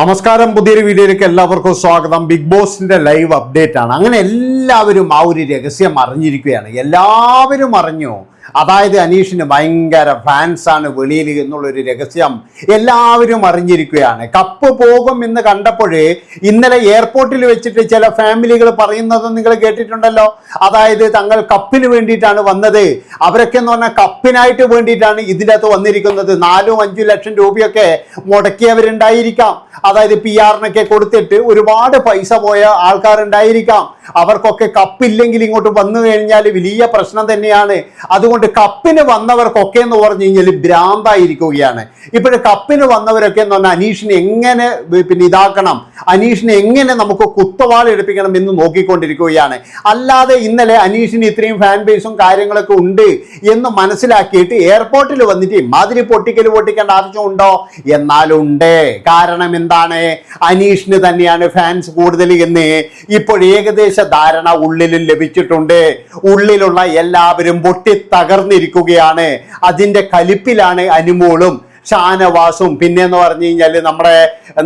നമസ്കാരം. പുതിയൊരു വീഡിയോയിലേക്ക് എല്ലാവർക്കും സ്വാഗതം. ബിഗ് ബോസിന്റെ ലൈവ് അപ്ഡേറ്റ് ആണ്. അങ്ങനെ എല്ലാവരും ആ ഒരു രഹസ്യം അറിഞ്ഞിരിക്കുകയാണ്. എല്ലാവരും അറിഞ്ഞു അതായത് അനീഷിന് ഭയങ്കര ഫാൻസാണ് വെളിയിൽ എന്നുള്ളൊരു രഹസ്യം എല്ലാവരും അറിഞ്ഞിരിക്കുകയാണ്. കപ്പ് പോകും എന്ന് കണ്ടപ്പോഴേ ഇന്നലെ എയർപോർട്ടിൽ വെച്ചിട്ട് ചില ഫാമിലികൾ പറയുന്നത് നിങ്ങൾ കേട്ടിട്ടുണ്ടല്ലോ. അതായത് തങ്ങൾ കപ്പിന് വേണ്ടിയിട്ടാണ് വന്നത്. അവരൊക്കെ എന്ന് പറഞ്ഞാൽ കപ്പിനായിട്ട് വേണ്ടിയിട്ടാണ് ഇതിന്റെ അകത്ത് വന്നിരിക്കുന്നത്. നാലും അഞ്ചു ലക്ഷം രൂപയൊക്കെ മുടക്കിയവരുണ്ടായിരിക്കാം. അതായത് പി ആറിനൊക്കെ കൊടുത്തിട്ട് ഒരുപാട് പൈസ പോയ ആൾക്കാരുണ്ടായിരിക്കാം. അവർക്കൊക്കെ കപ്പില്ലെങ്കിൽ ഇങ്ങോട്ട് വന്നു കഴിഞ്ഞാൽ വലിയ പ്രശ്നം തന്നെയാണ്. അതുകൊണ്ട് കപ്പിന് വന്നവർക്കൊക്കെ എന്ന് പറഞ്ഞു കഴിഞ്ഞാൽ ഭ്രാന്തായിരിക്കുകയാണ്. ഇപ്പോഴും കപ്പിന് വന്നവരൊക്കെ എന്ന് പറഞ്ഞാൽ അനീഷിനെ എങ്ങനെ പിന്നെ ഇതാക്കണം അനീഷിനെ എങ്ങനെ നമുക്ക് കുത്തവാൾ എടുപ്പിക്കണം എന്ന് നോക്കിക്കൊണ്ടിരിക്കുകയാണ്. അല്ലാതെ ഇന്നലെ അനീഷിന് ഇത്രയും ഫാൻ ബേസും കാര്യങ്ങളൊക്കെ ഉണ്ട് എന്ന് മനസ്സിലാക്കിയിട്ട് എയർപോർട്ടിൽ വന്നിട്ട് മാതിരി പൊട്ടിക്കൽ പൊട്ടിക്കേണ്ട ആവശ്യമുണ്ടോ എന്നാലുണ്ട് കാരണം എന്താണ്? അനീഷിന് തന്നെയാണ് ഫാൻസ് കൂടുതൽ എന്ന്. ഇപ്പോൾ ഏകദേശ ധാരണ ഉള്ളിലും ലഭിച്ചിട്ടുണ്ട്. ഉള്ളിലുള്ള എല്ലാവരും പൊട്ടി തകർന്നിരിക്കുകയാണ് അതിന്റെ കലിപ്പിലാണ് അനുമോളും. ഷാനവാസും പിന്നെ എന്ന് പറഞ്ഞു കഴിഞ്ഞാൽ നമ്മുടെ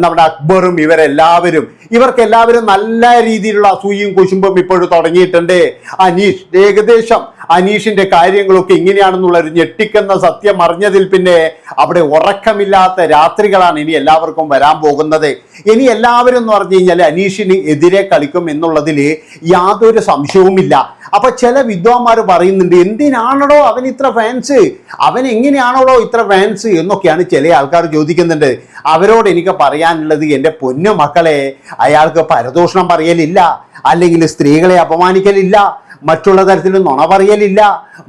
നമ്മുടെ അക്ബറും ഇവരെല്ലാവരും. ഇവർക്ക് എല്ലാവരും നല്ല രീതിയിലുള്ള അസൂയും കുശുമ്പും ഇപ്പോഴും തുടങ്ങിയിട്ടുണ്ട്. അനീഷ് ഏകദേശം അനീഷിന്റെ കാര്യങ്ങളൊക്കെ ഇങ്ങനെയാണെന്നുള്ള ഒരു ഞെട്ടിക്കുന്ന സത്യം അറിഞ്ഞതിൽ പിന്നെ അവിടെ ഉറക്കമില്ലാത്ത രാത്രികളാണ് ഇനി എല്ലാവർക്കും വരാൻ പോകുന്നത്. ഇനി എല്ലാവരും എന്ന് പറഞ്ഞു കഴിഞ്ഞാൽ അനീഷിന് എതിരെ കളിക്കും എന്നുള്ളതിൽ യാതൊരു സംശയവുമില്ല. അപ്പൊ ചില വിദ്വാന്മാർ പറയുന്നുണ്ട് എന്തിനാണോ അവൻ ഇത്ര ഫാൻസ് അവൻ എങ്ങനെയാണോ ഇത്ര ഫാൻസ് എന്നൊക്കെയാണ് ചില ആൾക്കാർ ചോദിക്കുന്നുണ്ട്. അവരോട് എനിക്ക് പറയാനുള്ളത് എന്റെ പൊന്നു മക്കളെ അയാൾക്ക് പരദൂഷണം പറയലില്ല അല്ലെങ്കിൽ സ്ത്രീകളെ അപമാനിക്കലില്ല മറ്റുള്ള തരത്തിൽ നുണ പറയലില്ല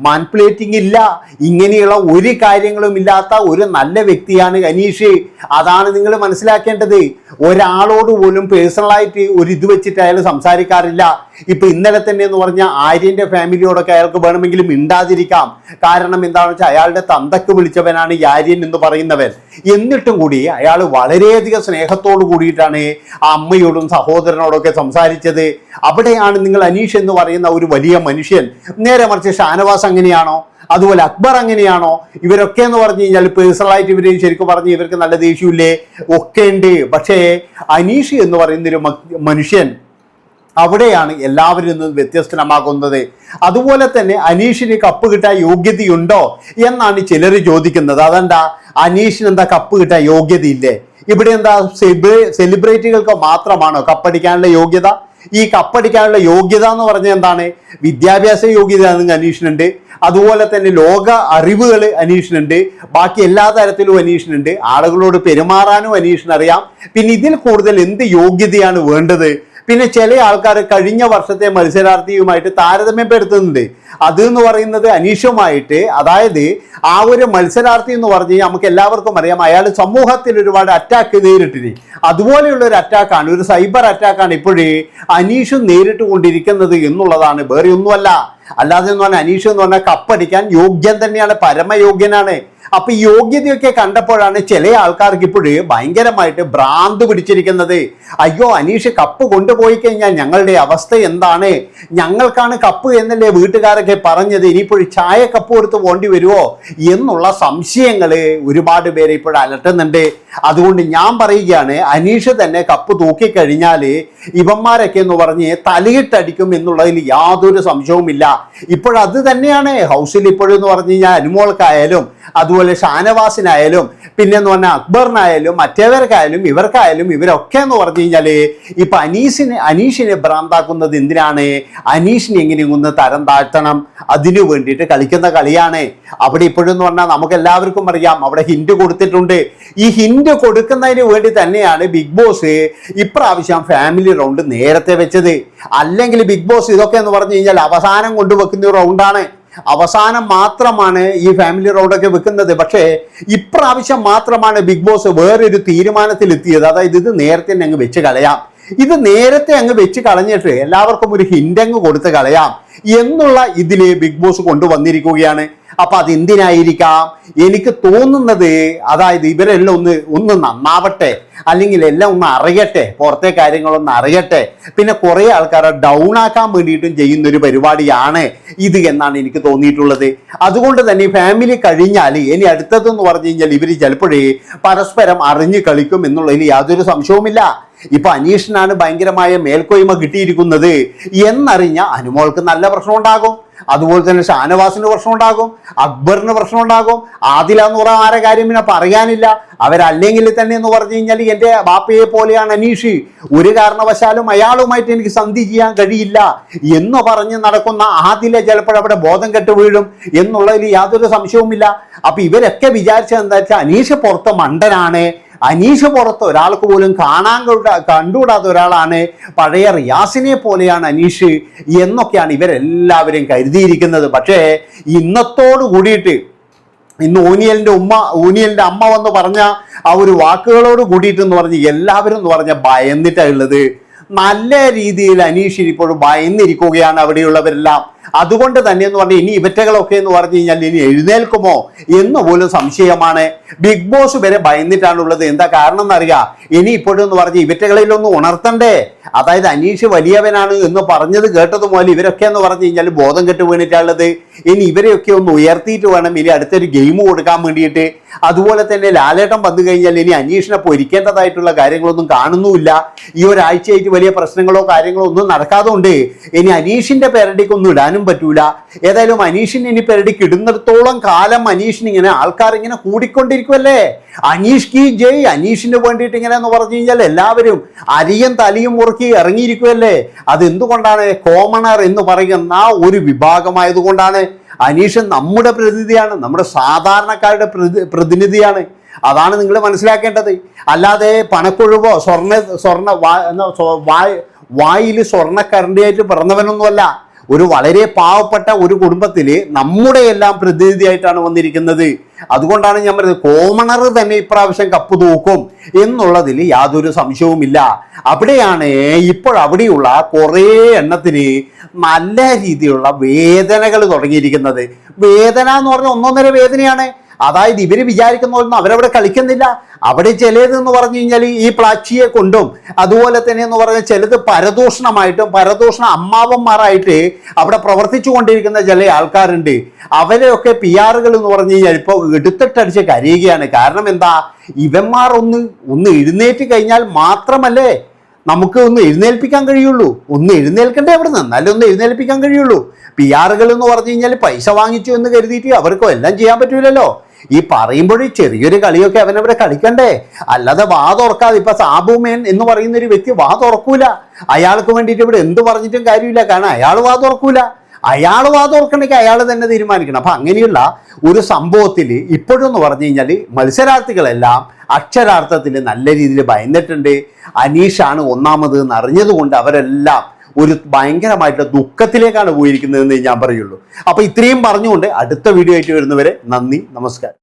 മാൻപ്ലേറ്റിംഗ് ഇല്ല ഇങ്ങനെയുള്ള ഒരു കാര്യങ്ങളും ഇല്ലാത്ത ഒരു നല്ല വ്യക്തിയാണ് അനീഷ്. അതാണ് നിങ്ങൾ മനസ്സിലാക്കേണ്ടത്. ഒരാളോട് പോലും പേഴ്സണലായിട്ട് ഒരു ഇത് വെച്ചിട്ട് അയാൾ സംസാരിക്കാറില്ല. ഇപ്പൊ ഇന്നലെ തന്നെ എന്ന് പറഞ്ഞാൽ ആര്യന്റെ ഫാമിലിയോടൊക്കെ അയാൾക്ക് വേണമെങ്കിലും മിണ്ടാതിരിക്കാം. കാരണം എന്താണെന്ന് വെച്ചാൽ അയാളുടെ തന്തക്ക് വിളിച്ചവനാണ് ഈ ആര്യൻ എന്ന് പറയുന്നവൻ. എന്നിട്ടും കൂടി അയാൾ വളരെയധികം സ്നേഹത്തോടു കൂടിയിട്ടാണ് ആ അമ്മയോടും സഹോദരനോടൊക്കെ സംസാരിച്ചത്. അവിടെയാണ് നിങ്ങൾ അനീഷ് എന്ന് പറയുന്ന ഒരു വലിയ മനുഷ്യൻ. നേരെ മറിച്ച് ഷാനവാസ് അങ്ങനെയാണോ? അതുപോലെ അക്ബർ അങ്ങനെയാണോ? ഇവരൊക്കെ എന്ന് പറഞ്ഞു കഴിഞ്ഞാൽ പേഴ്സണലായിട്ട് ഇവരെയും ശരിക്കും പറഞ്ഞു ഇവർക്ക് നല്ല ദേഷ്യമില്ലേ? ഒക്കെ ഉണ്ട്. പക്ഷേ അനീഷ് എന്ന് പറയുന്നൊരു മനുഷ്യൻ അവിടെയാണ് എല്ലാവരിൽ നിന്നും വ്യത്യസ്തമാകുന്നത്. അതുപോലെ തന്നെ അനീഷിന് കപ്പ് കിട്ടാൻ യോഗ്യതയുണ്ടോ എന്നാണ് ചിലർ ചോദിക്കുന്നത്. അതെന്താ? അനീഷിന് എന്താ കപ്പ് കിട്ടാൻ യോഗ്യതയില്ലേ? ഇവിടെ എന്താ സെലിബ്രിറ്റികൾക്ക് മാത്രമാണോ കപ്പടിക്കാനുള്ള യോഗ്യത? ഈ കപ്പടിക്കാനുള്ള യോഗ്യത എന്ന് പറഞ്ഞാൽ എന്താണ്? വിദ്യാഭ്യാസ യോഗ്യത അനീഷിനുണ്ട്. അതുപോലെ തന്നെ ലോക അറിവുകൾ അനീഷിനുണ്ട്. ബാക്കി എല്ലാ തരത്തിലും അനീഷിനുണ്ട്. ആളുകളോട് പെരുമാറാനും അനീഷിനറിയാം. പിന്നെ ഇതിൽ കൂടുതൽ എന്ത് യോഗ്യതയാണ് വേണ്ടത്? പിന്നെ ചില ആൾക്കാർ കഴിഞ്ഞ വർഷത്തെ മത്സരാർത്ഥിയുമായിട്ട് താരതമ്യപ്പെടുത്തുന്നുണ്ട്. അത് എന്ന് പറയുന്നത് അനീഷമായിട്ട് അതായത് ആ ഒരു മത്സരാർത്ഥി എന്ന് പറഞ്ഞു കഴിഞ്ഞാൽ നമുക്ക് എല്ലാവർക്കും അറിയാം അയാൾ സമൂഹത്തിൽ ഒരുപാട് അറ്റാക്ക് നേരിട്ടിന്. അതുപോലെയുള്ള ഒരു അറ്റാക്കാണ് ഒരു സൈബർ അറ്റാക്കാണ് ഇപ്പോഴേ അനീഷും നേരിട്ട് കൊണ്ടിരിക്കുന്നത് എന്നുള്ളതാണ്. വേറെ ഒന്നുമല്ല. അല്ലാതെ എന്ന് പറഞ്ഞാൽ അനീഷ് എന്ന് പറഞ്ഞാൽ കപ്പടിക്കാൻ യോഗ്യൻ തന്നെയാണ് പരമയോഗ്യനാണ്. അപ്പൊ യോഗ്യതയൊക്കെ കണ്ടപ്പോഴാണ് ചില ആൾക്കാർക്ക് ഇപ്പോഴ് ഭയങ്കരമായിട്ട് ഭ്രാന്ത് പിടിച്ചിരിക്കുന്നത്. അയ്യോ അനീഷ് കപ്പ് കൊണ്ടുപോയി കഴിഞ്ഞാൽ ഞങ്ങളുടെ അവസ്ഥ എന്താണ്? ഞങ്ങൾക്കാണ് കപ്പ് എന്നല്ലേ വീട്ടുകാരൊക്കെ പറഞ്ഞത്? ഇനിയിപ്പോൾ ചായ കപ്പ് കൊടുത്ത് പോണ്ടി വരുമോ എന്നുള്ള സംശയങ്ങൾ ഒരുപാട് പേരെ ഇപ്പോൾ അലട്ടുന്നുണ്ട്. അതുകൊണ്ട് ഞാൻ പറയുകയാണ് അനീഷ് തന്നെ കപ്പ് തൂക്കിക്കഴിഞ്ഞാൽ ഇവന്മാരൊക്കെ എന്ന് പറഞ്ഞ് തലയിട്ടടിക്കും എന്നുള്ളതിൽ യാതൊരു സംശയവുമില്ല. ഇപ്പോഴത് തന്നെയാണ്. ഹൗസിൽ ഇപ്പോഴെന്ന് പറഞ്ഞു കഴിഞ്ഞാൽ അനുമോൾക്കായാലും അതുപോലെ ഷാനവാസിനായാലും പിന്നെ എന്ന് പറഞ്ഞാൽ അക്ബറിനായാലും മറ്റേവർക്കായാലും ഇവർക്കായാലും ഇവരൊക്കെ എന്ന് പറഞ്ഞു കഴിഞ്ഞാൽ ഇപ്പൊ അനീഷിനെ അനീഷിനെ ഭ്രാന്താക്കുന്നത് എന്തിനാണ്? അനീഷിനെ എങ്ങനെ ഒന്ന് തരം താഴ്ത്തണം? അതിനു വേണ്ടിയിട്ട് കളിക്കുന്ന കളിയാണ്. അവിടെ ഇപ്പോഴും എന്ന് പറഞ്ഞാൽ നമുക്ക് എല്ലാവർക്കും അറിയാം അവിടെ ഹിന്റ് കൊടുത്തിട്ടുണ്ട്. ഈ ഹിന്റ് കൊടുക്കുന്നതിന് വേണ്ടി തന്നെയാണ് ബിഗ് ബോസ് ഇപ്രാവശ്യം ഫാമിലി റൗണ്ട് നേരത്തെ വെച്ചത്. അല്ലെങ്കിൽ ബിഗ് ബോസ് ഇതൊക്കെ എന്ന് പറഞ്ഞു കഴിഞ്ഞാൽ അവസാനം കൊണ്ടുവെക്കുന്ന ഒരു റൗണ്ടാണ്. അവസാനം മാത്രമാണ് ഈ ഫാമിലി റൗണ്ടൊക്കെ വെക്കുന്നത്. പക്ഷേ ഇപ്രാവശ്യം മാത്രമാണ് ബിഗ് ബോസ് വേറൊരു തീരുമാനത്തിൽ എത്തിയത് അതായത് ഇത് നേരത്തെ തന്നെ അങ്ങ് വെച്ച് കളയാം. ഇത് നേരത്തെ അങ്ങ് വെച്ച് കളഞ്ഞിട്ട് എല്ലാവർക്കും ഒരു ഹിൻഡങ്ങ് കൊടുത്ത് കളയാം. എന്നുള്ള ഇതിൽ ബിഗ് ബോസ് കൊണ്ടുവന്നിരിക്കുകയാണ്. അപ്പൊ അതെന്തിനായിരിക്കാം? എനിക്ക് തോന്നുന്നത് അതായത് ഇവരെല്ലാം ഒന്ന് ഒന്ന് നന്നാവട്ടെ അല്ലെങ്കിൽ എല്ലാം ഒന്ന് അറിയട്ടെ പുറത്തെ കാര്യങ്ങളൊന്ന് അറിയട്ടെ. പിന്നെ കുറേ ആൾക്കാരെ ഡൗൺ ആക്കാൻ വേണ്ടിയിട്ടും ചെയ്യുന്ന ഒരു പരിപാടിയാണ് ഇത് എന്നാണ് എനിക്ക് തോന്നിയിട്ടുള്ളത്. അതുകൊണ്ട് തന്നെ ഫാമിലി കഴിഞ്ഞാൽ ഇനി അടുത്തതെന്ന് പറഞ്ഞു കഴിഞ്ഞാൽ ഇവർ ചിലപ്പോഴേ പരസ്പരം അറിഞ്ഞു കളിക്കും എന്നുള്ളതിൽ യാതൊരു സംശയവുമില്ല. ഇപ്പൊ അനീഷിനാണ് ഭയങ്കരമായ മേൽക്കോയ്മ കിട്ടിയിരിക്കുന്നത് എന്നറിഞ്ഞ അനുമോൾക്ക് നല്ല പ്രശ്നം ഉണ്ടാകും. അതുപോലെ തന്നെ ഷാനവാസിന് പ്രശ്നം ഉണ്ടാകും. അക്ബറിന് പ്രശ്നം ഉണ്ടാകും. ആദില എന്ന് പറയാൻ ആരെ കാര്യം പിന്നെ പറയാനില്ല. അവരല്ലെങ്കിൽ തന്നെ എന്ന് പറഞ്ഞു കഴിഞ്ഞാൽ എന്റെ ബാപ്പയെ പോലെയാണ് അനീഷ്. ഒരു കാരണവശാലും അയാളുമായിട്ട് എനിക്ക് സന്ധി ചെയ്യാൻ കഴിയില്ല എന്ന് പറഞ്ഞ് നടക്കുന്ന ആദില ചിലപ്പോഴവിടെ ബോധം കെട്ട് വീഴും എന്നുള്ളതിൽ യാതൊരു സംശയവുമില്ല. അപ്പൊ ഇവരൊക്കെ വിചാരിച്ചത് എന്താ വെച്ചാൽ അനീഷ് പുറത്ത് മണ്ടനാണ്. അനീഷ് പുറത്ത് ഒരാൾക്ക് പോലും കാണാൻ കൂടാ കണ്ടുകൂടാത്ത ഒരാളാണ് പഴയ റിയാസിനെ പോലെയാണ് അനീഷ് എന്നൊക്കെയാണ് ഇവരെല്ലാവരും കരുതിയിരിക്കുന്നത്. പക്ഷേ ഇന്നത്തോട് കൂടിയിട്ട് ഇന്ന് ഓനിയലിന്റെ ഉമ്മ ഓനിയലിന്റെ അമ്മ വന്ന് പറഞ്ഞ ആ ഒരു വാക്കുകളോട് കൂടിയിട്ട് എന്ന് പറഞ്ഞ് എല്ലാവരും എന്ന് പറഞ്ഞ ഭയന്നിട്ടാണ് ഉള്ളത്. നല്ല രീതിയിൽ അനീഷ് ഇപ്പോഴും ഭയന്നിരിക്കുകയാണ് അവിടെയുള്ളവരെല്ലാം. അതുകൊണ്ട് തന്നെ എന്ന് പറഞ്ഞാൽ ഇനി ഇവറ്റകളൊക്കെ എന്ന് പറഞ്ഞു കഴിഞ്ഞാൽ ഇനി എഴുന്നേൽക്കുമോ എന്ന് പോലും സംശയമാണ്. ബിഗ് ബോസ് വരെ ഭയന്നിട്ടാണുള്ളത്. എന്താ കാരണം എന്നറിയുക ഇനി ഇപ്പോഴും എന്ന് പറഞ്ഞ് ഇവറ്റകളിലൊന്ന് ഉണർത്തണ്ടേ? അതായത് അനീഷ് വലിയവനാണ് എന്ന് പറഞ്ഞത് കേട്ടത് പോലെ ഇവരൊക്കെ എന്ന് പറഞ്ഞു കഴിഞ്ഞാൽ ബോധം കെട്ട് വീണിട്ടുള്ളത് ഇനി ഇവരെയൊക്കെ ഒന്ന് ഉയർത്തിയിട്ട് വേണം ഇനി അടുത്തൊരു ഗെയിം കൊടുക്കാൻ വേണ്ടിയിട്ട്. അതുപോലെ തന്നെ ലാലേട്ടം വന്നു കഴിഞ്ഞാൽ ഇനി അനീഷിനെ പൊരിക്കേണ്ടതായിട്ടുള്ള കാര്യങ്ങളൊന്നും കാണുന്നുമില്ല. ഈ ഒരാഴ്ചയായിട്ട് വലിയ പ്രശ്നങ്ങളോ കാര്യങ്ങളോ ഒന്നും നടക്കാതെ ഉണ്ട്. ഇനി അനീഷിന്റെ പേരടിക്കൊന്നും ഇടാനും പറ്റൂല. ഏതായാലും അനീഷിന് ഇനി പേരടിക്ക് ഇടുന്നിടത്തോളം കാലം അനീഷിന് ഇങ്ങനെ ആൾക്കാർ ഇങ്ങനെ കൂടിക്കൊണ്ടിരിക്കുമല്ലേ അനീഷ് കി ജയ് അനീഷിന് വേണ്ടിയിട്ട് ഇങ്ങനെ എന്ന് പറഞ്ഞു കഴിഞ്ഞാൽ എല്ലാവരും അരിയും തലിയും മുറുക്കി ഇറങ്ങിയിരിക്കുമല്ലേ അത് എന്തുകൊണ്ടാണ് കോമണർ എന്ന് പറയുന്ന ഒരു വിഭാഗമായതുകൊണ്ടാണ് അനീഷ് നമ്മുടെ പ്രതിനിധിയാണ് നമ്മുടെ സാധാരണക്കാരുടെ പ്രതി പ്രതിനിധിയാണ്. അതാണ് നിങ്ങൾ മനസ്സിലാക്കേണ്ടത്. അല്ലാതെ പണക്കൊഴുവോ സ്വർണ സ്വർണ വാ- വായിൽ സ്വർണ കരണ്ടിയായിട്ട് പിറന്നവനൊന്നുമല്ല. ഒരു വളരെ പാവപ്പെട്ട ഒരു കുടുംബത്തിൽ നമ്മുടെ എല്ലാം പ്രതിനിധിയായിട്ടാണ് വന്നിരിക്കുന്നത്. അതുകൊണ്ടാണ് ഞാൻ പറയുന്നത് കോമണർ തന്നെ ഇപ്രാവശ്യം കപ്പ് തൂക്കും എന്നുള്ളതിൽ യാതൊരു സംശയവുമില്ല. അവിടെയാണ് ഇപ്പോൾ അവിടെയുള്ള കുറേ എണ്ണത്തിന് നല്ല രീതിയിലുള്ള വേദനകൾ തുടങ്ങിയിരിക്കുന്നത്. വേദന എന്ന് പറഞ്ഞാൽ ഒന്നൊന്നര വേദനയാണ്. അതായത് ഇവർ വിചാരിക്കുന്ന പോലൊന്നും അവരവിടെ കളിക്കുന്നില്ല. അവിടെ ചിലത് എന്ന് പറഞ്ഞു കഴിഞ്ഞാൽ ഈ പ്ലാച്ചിയെ കൊണ്ടും അതുപോലെ തന്നെ എന്ന് പറഞ്ഞാൽ ചിലത് പരദൂഷണമായിട്ടും പരദൂഷണ അമ്മാവന്മാരായിട്ട് അവിടെ പ്രവർത്തിച്ചു കൊണ്ടിരിക്കുന്ന ചില ആൾക്കാരുണ്ട്. അവരെയൊക്കെ പി ആറുകൾ എന്ന് പറഞ്ഞു കഴിഞ്ഞാൽ ഇപ്പോൾ എടുത്തിട്ടടിച്ച് കരയുകയാണ്. കാരണം എന്താ? ഇവന്മാർ ഒന്ന് ഒന്ന് എഴുന്നേറ്റ് കഴിഞ്ഞാൽ മാത്രമല്ലേ നമുക്ക് ഒന്ന് എഴുന്നേൽപ്പിക്കാൻ കഴിയുള്ളൂ. ഒന്ന് എഴുന്നേൽക്കണ്ടേ അവിടെ നിന്ന് എന്നാലും ഒന്ന് എഴുന്നേൽപ്പിക്കാൻ കഴിയുള്ളൂ. പി ആറുകൾ എന്ന് പറഞ്ഞു കഴിഞ്ഞാൽ പൈസ വാങ്ങിച്ചു എന്ന് കരുതിയിട്ട് അവർക്കോ എല്ലാം ചെയ്യാൻ പറ്റൂലല്ലോ. ഈ പറയുമ്പോഴേ ചെറിയൊരു കളിയൊക്കെ അവനവരെ കളിക്കണ്ടേ? അല്ലാതെ വാ തുറക്കാതെ ഇപ്പൊ സാബുമേൻ എന്ന് പറയുന്ന ഒരു വ്യക്തി വാ തുറക്കൂല. അയാൾക്ക് വേണ്ടിയിട്ട് ഇവിടെ എന്ത് പറഞ്ഞിട്ടും കാര്യമില്ല. കാരണം അയാൾ വാ തുറക്കൂല. അയാൾ വാ തുറക്കണമെങ്കിൽ അയാൾ തന്നെ തീരുമാനിക്കണം. അപ്പൊ അങ്ങനെയുള്ള ഒരു സംഭവത്തിൽ ഇപ്പോഴെന്ന് പറഞ്ഞു കഴിഞ്ഞാൽ മത്സരാർത്ഥികളെല്ലാം അക്ഷരാർത്ഥത്തിൽ നല്ല രീതിയിൽ ഭയന്നിട്ടുണ്ട്. അനീഷാണ് ഒന്നാമത് എന്ന് അറിഞ്ഞതുകൊണ്ട് അവരെല്ലാം ഒരു ഭയങ്കരമായിട്ട് ദുഃഖത്തിലേക്കാണ് പോയിരിക്കുന്നതെന്ന് ഞാൻ പറയുള്ളൂ. അപ്പോൾ ഇത്രയും പറഞ്ഞുകൊണ്ട് അടുത്ത വീഡിയോ ആയിട്ട് വരുന്നവരെ നന്ദി നമസ്കാരം.